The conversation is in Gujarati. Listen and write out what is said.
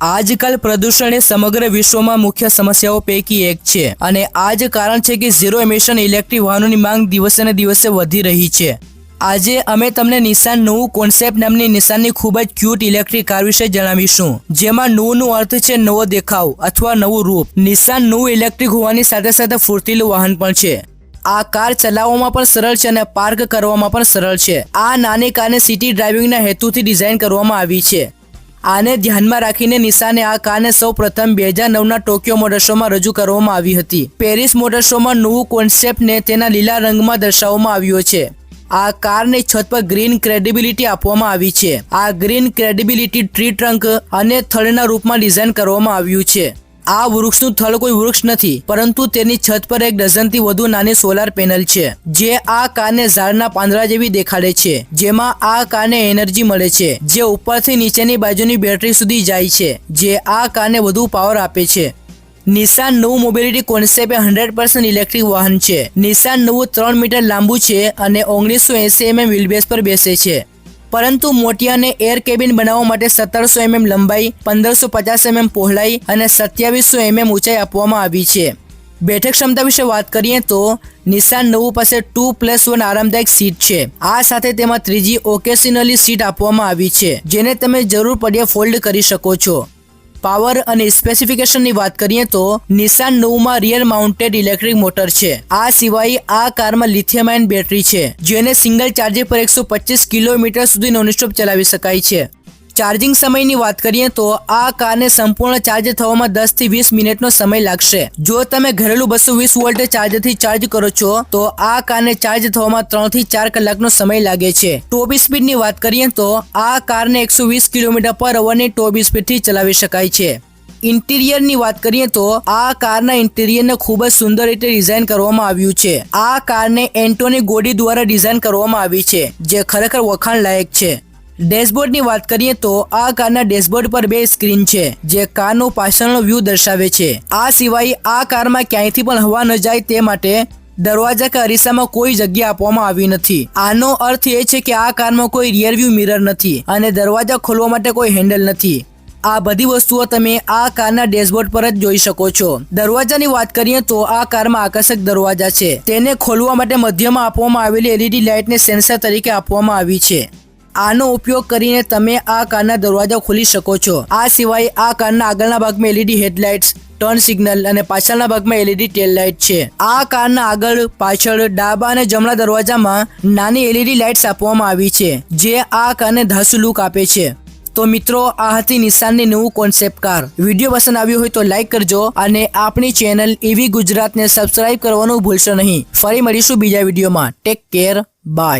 આજકાલ પ્રદૂષણ એ સમગ્ર વિશ્વમાં મુખ્ય સમસ્યાઓ પૈકી એક છે. અને આ જ કારણ છે કે ઝીરો એમિશન ઇલેક્ટ્રિક વાહનોની માંગ દિવસે ને દિવસે વધી રહી છે. આજે અમે તમને નિશાન નવું કોન્સેપ્ટ નામની નિશાનની ખૂબ જ ક્યુટ ઇલેક્ટ્રિક કાર વિશે જણાવીશું. જેમાં નવું અર્થ છે નવો દેખાવ અથવા નવું રૂપ. નિશાન નવું ઇલેક્ટ્રિક હોવાની સાથે સાથે ફૂર્તીલું વાહન પણ છે. આ કાર ચલાવવામાં પણ સરળ છે અને પાર્ક કરવામાં પણ સરળ છે. આ નાની કારને સિટી ડ્રાઇવિંગના હેતુથી ડિઝાઇન કરવામાં આવી છે. આને ધ્યાનમાં રાખીને નિશાને આ કારને સૌ પ્રથમ બે હજાર નવના ટોક્યો મોટર શોમાં રજૂ કરવામાં આવી હતી. પેરિસ મોટર શોમાં નવું કોન્સેપ્ટને તેના લીલા રંગમાં દર્શાવવામાં આવ્યો છે. આ કારની છત પર ગ્રીન ક્રેડિબિલિટી આપવામાં આવી છે. આ ગ્રીન ક્રેડિબિલિટી ટ્રી ટ્રંક અને થળના રૂપમાં ડિઝાઇન કરવામાં આવ્યું છે. આ વૃક્ષનું થળ કોઈ વૃક્ષ નથી, પરંતુ તેની છત પર એક ડઝનથી વધુ નાની સોલાર પેનલ છે, જે આ કારને ઝાડના પાંદડા જેવી દેખાડે છે, જેમાં આ કારને એનર્જી મળે છે, જે ઉપરથી નીચેની બાજુની બેટરી સુધી જાય છે, જે આ કારને વધુ પાવર આપે છે. નિશાન નવું mobility concept hundred percent electric વાહન છે. નિશાન નવું ત્રણ મીટર લાંબુ છે અને ઓગણીસો એસી એમએમ વ્હીલબેસ પર બેસે છે. પરંતુ મોટિયાને એર કેબિન બનાવવા માટે સત્તરસો એમએમ લંબાઈ, પંદરસો પચાસ એમએમ પહોળાઈ અને સત્યાવીસો એમએમ ઊંચાઈ આપવામાં આવી છે. બેઠક ક્ષમતા વિશે વાત કરીએ તો નિશાન નવું પાસે ટુ પ્લસ વન આરામદાયક સીટ છે. આ સાથે તેમાં ત્રીજી ઓકેશનલી સીટ આપવામાં આવી છે, જેને તમે જરૂર પડ્યા ફોલ્ડ કરી શકો છો. પાવર અને સ્પેસિફિકેશનની વાત કરીએ તો નિશાન નવમાં રિયર માઉન્ટેડ ઇલેક્ટ્રિક મોટર છે. આ સિવાય આ કારમાં લિથિયમ બેટરી છે, જેને સિંગલ ચાર્જર પર એકસો કિલોમીટર સુધી નોનસ્ટોપ ચલાવી શકાય છે. ચાર્જિંગ સમયની વાત કરીએ તો આ કારને સંપૂર્ણ ચાર્જ થવામાં દસથી વીસ મિનિટનો સમય લાગશે. જો તમે ઘરેલું બસો વીસ વોલ્ટ ચાર્જરથી ચાર્જ કરો છો, તો આ કારને ચાર્જ થવામાં ત્રણથી ચાર કલાકનો સમય લાગે છે. ટોપ સ્પીડની વાત કરીએ તો આ કારને એકસો વીસ કિલોમીટર પર અવરની ટોપ સ્પીડથી ચલાવી શકાય છે. ઇન્ટિરિયરની વાત કરીએ તો આ કારના ઇન્ટિરિયરને ખૂબ જ સુંદર રીતે ડિઝાઇન કરવામાં આવ્યું છે. આ કારને એન્ટોની ગોડી દ્વારા ડિઝાઇન કરવામાં આવી છે, જે ખરેખર વખાણ લાયક છે. ડેશબોર્ડની વાત કરીએ તો આ કારના ડેશબોર્ડ પર બે સ્ક્રીન છે, જે કારનો પાછળનો વ્યૂ દર્શાવે છે. આ સિવાય આ કારમાં ક્યાંયથી પણ હવા ન જાય તે માટે દરવાજા કે અરીસામાં કોઈ જગ્યા આપવામાં આવી નથી. આનો અર્થ એ છે કે આ કારમાં કોઈ રિયર વ્યૂ મિરર નથી અને દરવાજા ખોલવા માટે કોઈ હેન્ડલ નથી. આ બધી વસ્તુઓ તમે આ કારના ડેશબોર્ડ પર જ જોઈ શકો છો. દરવાજાની વાત કરીએ તો આ કારમાં આકર્ષક દરવાજા છે. તેને ખોલવા માટે મધ્યમાં આપવામાં આવેલી એલઈડી લાઇટને સેન્સર તરીકે આપવામાં આવી છે. આનો ઉપયોગ કરીને તમે આ કારના દરવાજા ખોલી શકો છો. આ સિવાય આ કારના આગળના ભાગમાં એલઈડી હેડલાઇટ્સ ટર્ન સિગ્નલ અને પાછળના ભાગમાં એલઈડી ટેલ લાઇટ છે. આ કારના આગળ, પાછળ, ડાબા અને જમણા દરવાજામાં નાની એલઈડી લાઇટ્સ આપવામાં આવી છે, જે આ કારને ધાસુ લુક આપે છે. તો મિત્રો, આ હતી નિશાનની નવું કોન્સેપ્ટ કાર વીડિયો પસંદ આવ્યો હોય તો લાઇક કરજો અને આપણી ચેનલ એવી ગુજરાતને સબસ્ક્રાઇબ કરવાનું ભૂલશો નહીં. ફરી મળીશું બીજા વિડીયોમાં. Take care bye